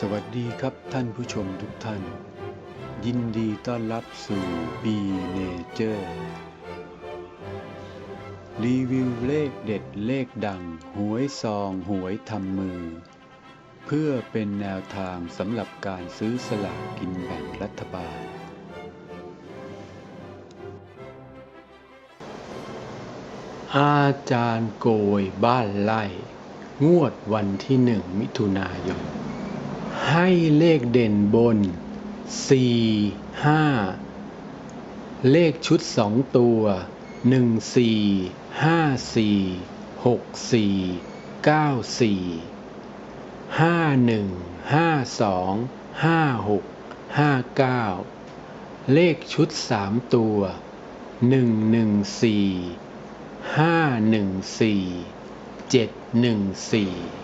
สวัสดีครับท่านผู้ชมทุกท่าน ยินดีต้อนรับสู่ B Nature รีวิวเลขเด็ดเลขดัง หวยซองหวยทำมือ เพื่อเป็นแนวทางสำหรับการซื้อสลากกินแบ่งรัฐบาล อาจารย์โกยบ้านไล่งวดวันที่หนึ่งมิถุนายน ให้เลขเด่นบน 4 5 เลขชุดสองตัว 1 4 5 4 6 4 9 4 5 1 5 2 5 6 5 9 เลขชุดสามตัว 1 1 4 5 1 4 7 1 4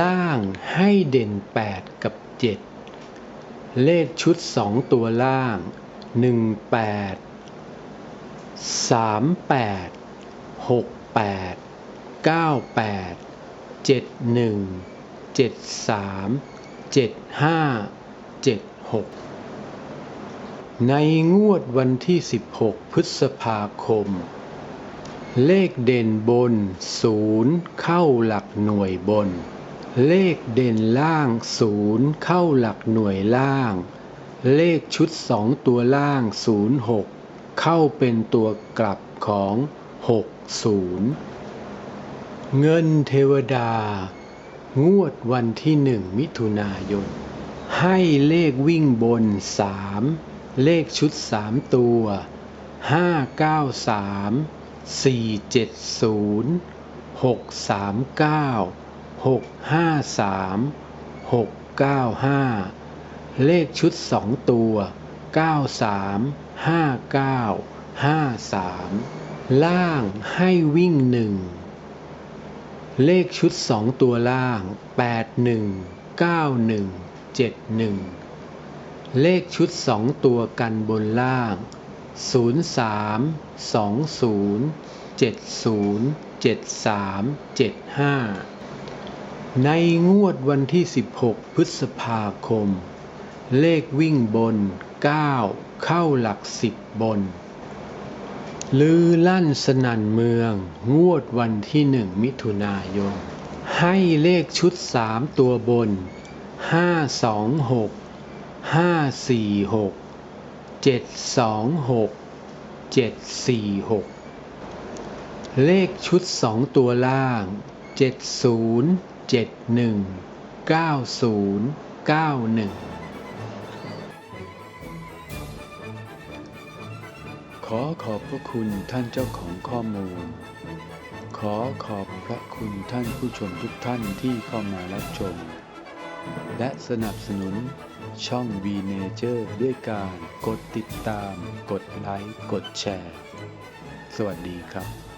ล่างให้เด่น 8 กับ 7 เลขชุด 2 ตัวล่าง 1 8 3 8 6 8 9 8 7 1 7 3 7 5 7 6 ในงวดวันที่ 16 พฤษภาคมเลขเด่นบนศูนย์เข้าหลักหน่วยบน เลขเด่นล่างศูนย์เข้าหลักหน่วยล่าง เลขชุดสองตัวล่างศูนย์หกเข้าเป็นตัวกลับของหกศูนย์เงินเทวดา งวดวันที่หนึ่งมิถุนายน ให้เลขวิ่งบนสามเลขชุดสามตัวห้าเก้าสามสี่เจ็ดศูนย์หกสามเก้า หกห้าสามหกเก้าห้าเลขชุดสองตัวเก้าสามห้าเก้าห้าสามล่างให้วิ่งหนึ่งเลขชุดสองตัวล่าง8 1 9 1 7 1เลขชุดสองตัวกันบนล่าง0 3 2 0 7 0 7 3 7 5 ในงวดวันที่ 16 พฤษภาคม เลขวิ่งบน 9 เข้าหลัก10บน ลือลั่นสนั่นเมือง งวดวันที่หนึ่งมิถุนายน ให้เลขชุดสามตัวบนห้าสองหกห้าสี่หกเลขชุดสองตัวล่างเจ็ดศูนย์ เจ็ดหนึ่งเก้าศูนย์เก้าหนึ่งขอขอบพระคุณท่านเจ้าของข้อมูล ขอขอบพระคุณท่านผู้ชมทุกท่านที่เข้ามารับชม และสนับสนุนช่อง V Nature ด้วยการกดติดตาม กดไลค์ กดแชร์ สวัสดีครับ